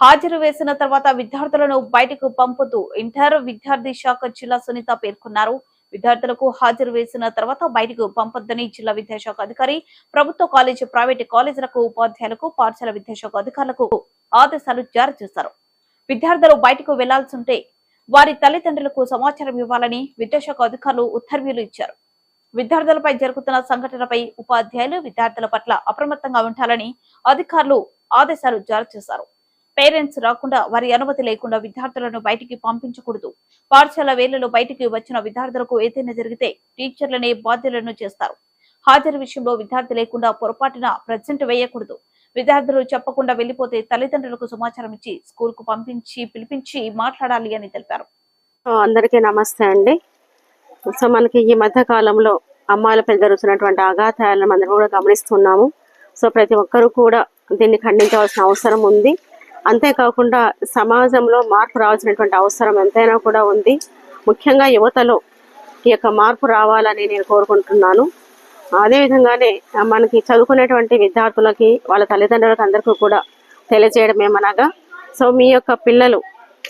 హాజరు వేసిన తర్వాత విద్యార్థులను బయటకు పంపుతూ ఇంటర్ విద్యార్థి శాఖ జిల్లా సునీత పేర్కొన్నారు. విద్యార్థులకు హాజరు వేసిన తర్వాత బయటకు పంపొద్దని జిల్లా విద్యాశాఖ అధికారి ప్రభుత్వ కాలేజీ ప్రైవేటు కాలేజీలకు ఉపాధ్యాయులకు పాఠశాల విద్యాశాఖ అధికారులకు ఆదేశాలు జారీ చేశారు. విద్యార్థులు బయటకు వెళ్ళాల్సింటే వారి తల్లిదండ్రులకు సమాచారం ఇవ్వాలని విద్యాశాఖ అధికారులు ఉత్తర్వులు ఇచ్చారు. విద్యార్థులపై జరుగుతున్న సంఘటనపై ఉపాధ్యాయులు విద్యార్థుల పట్ల అప్రమత్తంగా ఉండాలని అధికారులు ఆదేశాలు జారీ చేశారు. పేరెంట్స్ రాకుండా వారి అనుమతి లేకుండా విద్యార్థులను బయటికి పంపించకూడదు. పాఠశాల వేళలో బయటికి వచ్చిన విద్యార్థులకు ఏదైనా జరిగితే టీచర్లనే బాధ్యులను చేస్తారు. హాజరు విషయంలో విద్యార్థి లేకుండా పొరపాటున ప్రజెంట్ వేయకూడదు. విద్యార్థులు చెప్పకుండా వెళ్ళిపోతే తల్లిదండ్రులకు సమాచారం ఇచ్చి స్కూల్కు పంపించి పిలిపించి మాట్లాడాలి అని తెలిపారు. అందరికీ నమస్తే అండి. సో మనకి ఈ మధ్య కాలంలో అమ్మాయిలపై జరుగుతున్నటువంటి అగాధాలను మనం కూడా గమనిస్తున్నాము. సో ప్రతి ఒక్కరూ కూడా దీన్ని ఖండించవలసిన అవసరం ఉంది. అంతేకాకుండా సమాజంలో మార్పు రావాల్సినటువంటి అవసరం ఎంతైనా కూడా ఉంది. ముఖ్యంగా యువతలో ఈ యొక్క మార్పు రావాలని నేను కోరుకుంటున్నాను. అదేవిధంగానే మనకి చదువుకునేటువంటి విద్యార్థులకి వాళ్ళ తల్లిదండ్రులకు అందరికీ కూడా తెలియజేయడం ఏమనగా సో మీ యొక్క పిల్లలు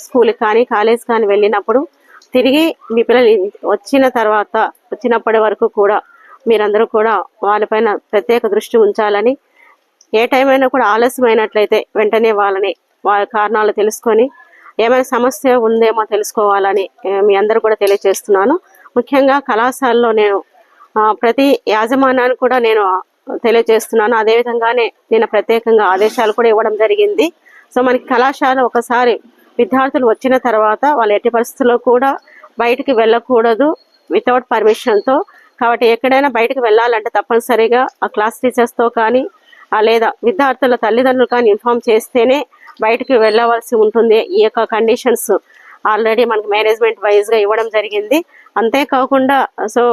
స్కూల్కి కానీ కాలేజ్ కానీ వెళ్ళినప్పుడు తిరిగి మీ పిల్లలు వచ్చిన తర్వాత వచ్చినప్పటి వరకు కూడా మీరందరూ కూడా వాళ్ళపైన ప్రత్యేక దృష్టి ఉంచాలని ఏ టైం అయినా కూడా ఆలస్యమైనట్లయితే వెంటనే వాళ్ళని వాళ్ళ కారణాలు తెలుసుకొని ఏమైనా సమస్య ఉందేమో తెలుసుకోవాలని మీ అందరూ కూడా తెలియజేస్తున్నాను ముఖ్యంగా కళాశాలలో నేను ప్రతి యాజమాన్యాన్ని కూడా నేను తెలియజేస్తున్నాను అదేవిధంగానే నేను ప్రత్యేకంగా ఆదేశాలు కూడా ఇవ్వడం జరిగింది. సో మనకి కళాశాల ఒకసారి విద్యార్థులు వచ్చిన తర్వాత వాళ్ళు ఎట్టి పరిస్థితుల్లో కూడా బయటికి వెళ్ళకూడదు వితౌట్ పర్మిషన్తో కాబట్టి ఎక్కడైనా బయటకు వెళ్ళాలంటే తప్పనిసరిగా ఆ క్లాస్ టీచర్స్తో కానీ లేదా విద్యార్థుల తల్లిదండ్రులు కానీ ఇన్ఫామ్ చేస్తేనే బయటికి వెళ్ళవలసి ఉంటుంది. ఈ యొక్క కండిషన్స్ ఆల్రెడీ మనకు మేనేజ్మెంట్ వైజ్గా ఇవ్వడం జరిగింది. అంతేకాకుండా సో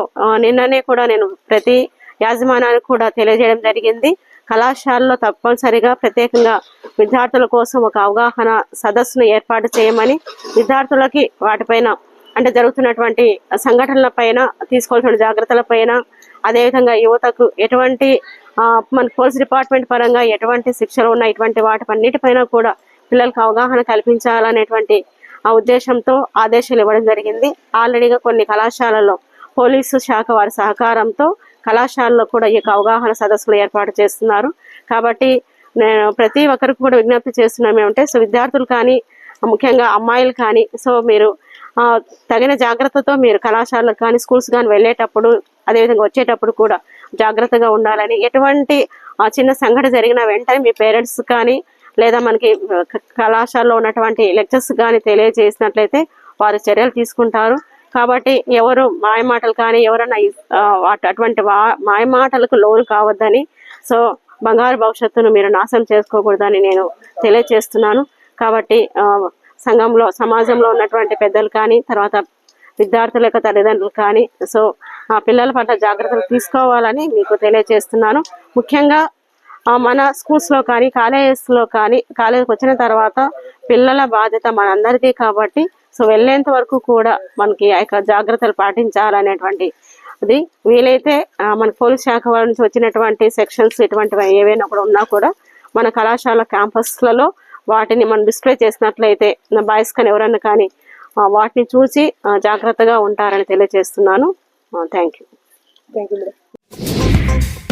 నిన్ననే కూడా నేను ప్రతి యాజమాన్యానికి కూడా తెలియజేయడం జరిగింది. కళాశాలలో తప్పనిసరిగా ప్రత్యేకంగా విద్యార్థుల కోసం ఒక అవగాహన సదస్సును ఏర్పాటు చేయమని విద్యార్థులకి వాటిపైన అంటే జరుగుతున్నటువంటి సంఘటనల పైన తీసుకోవాల్సిన జాగ్రత్తల పైన అదేవిధంగా యువతకు ఎటువంటి మన పోలీస్ డిపార్ట్మెంట్ పరంగా ఎటువంటి శిక్షలు ఉన్నాయి ఇటువంటి వాటిపన్నిటిపైన కూడా పిల్లలకు అవగాహన కల్పించాలనేటువంటి ఆ ఉద్దేశంతో ఆదేశాలు ఇవ్వడం జరిగింది. ఆల్రెడీగా కొన్ని కళాశాలల్లో పోలీసు శాఖ వారి సహకారంతో కళాశాలలో కూడా ఈ యొక్క అవగాహన సదస్సులు ఏర్పాటు చేస్తున్నారు. కాబట్టి నేను ప్రతి ఒక్కరికి కూడా విజ్ఞప్తి చేస్తున్నాం ఏమంటే సో విద్యార్థులు కానీ ముఖ్యంగా అమ్మాయిలు కానీ సో మీరు తగిన జాగ్రత్తతో మీరు కళాశాలకు కానీ స్కూల్స్ కానీ వెళ్ళేటప్పుడు అదేవిధంగా వచ్చేటప్పుడు కూడా జాగ్రత్తగా ఉండాలని ఎటువంటి ఆ, చిన్న సంఘటన జరిగిన వెంటనే మీ పేరెంట్స్ కానీ లేదా మనకి కళాశాలలో ఉన్నటువంటి లెక్చర్స్ కానీ తెలియజేసినట్లయితే వారు చర్యలు తీసుకుంటారు. కాబట్టి ఎవరు మాయమాటలు కానీ ఎవరైనా అటువంటి వా- మాయమాటలకు లోను కావద్దని సో బంగారు భవిష్యత్తును మీరు నాశనం చేసుకోకూడదని నేను తెలియజేస్తున్నాను. కాబట్టి సంఘంలో సమాజంలో ఉన్నటువంటి పెద్దలు కానీ తర్వాత విద్యార్థుల యొక్క తల్లిదండ్రులు కానీ సో ఆ పిల్లల పట్ల జాగ్రత్తలు తీసుకోవాలని మీకు తెలియజేస్తున్నాను. ముఖ్యంగా మన స్కూల్స్లో కానీ కాలేజెస్లో కానీ కాలేజీకి వచ్చిన తర్వాత పిల్లల బాధ్యత మనందరిది కాబట్టి సో వెళ్ళేంత వరకు కూడా మనకి ఆ యొక్క జాగ్రత్తలు పాటించాలనేటువంటి అది వీలైతే మన పోలీస్ శాఖ వారి నుంచి వచ్చినటువంటి సెక్షన్స్ ఇటువంటివి ఏవైనా కూడా ఉన్నా కూడా మన కళాశాల క్యాంపస్లలో వాటిని మనం డిస్ప్లే చేసినట్లయితే బాయ్స్ కానీ ఎవరైనా కానీ వాటిని చూసి జాగ్రత్తగా ఉంటారని తెలియజేస్తున్నాను. Thank you thank you